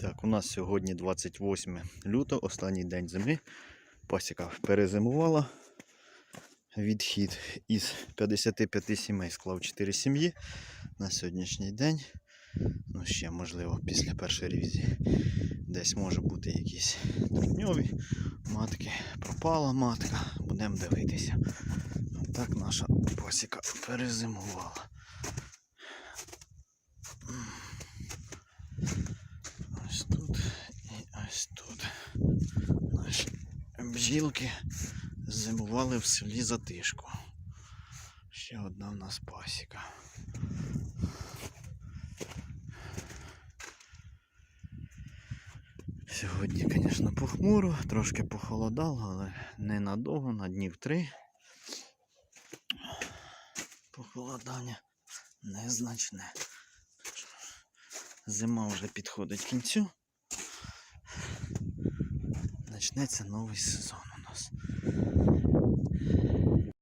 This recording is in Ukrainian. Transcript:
Так, у нас сьогодні 28 лютого, останній день зими. Пасіка перезимувала. Відхід із 55 сімей склав 4 сім'ї на сьогоднішній день. Ну, ще, можливо, після першої ревізії десь може бути якісь трудньові матки. Пропала матка, будемо дивитися. Так наша пасіка перезимувала. Бджілки зимували в селі Затишку. Ще одна в нас пасіка. Сьогодні, звісно, похмуро, трошки похолодало, але ненадовго, на днів три. Похолодання незначне. Зима вже підходить к кінцю. Почнеться новий сезон. Dios.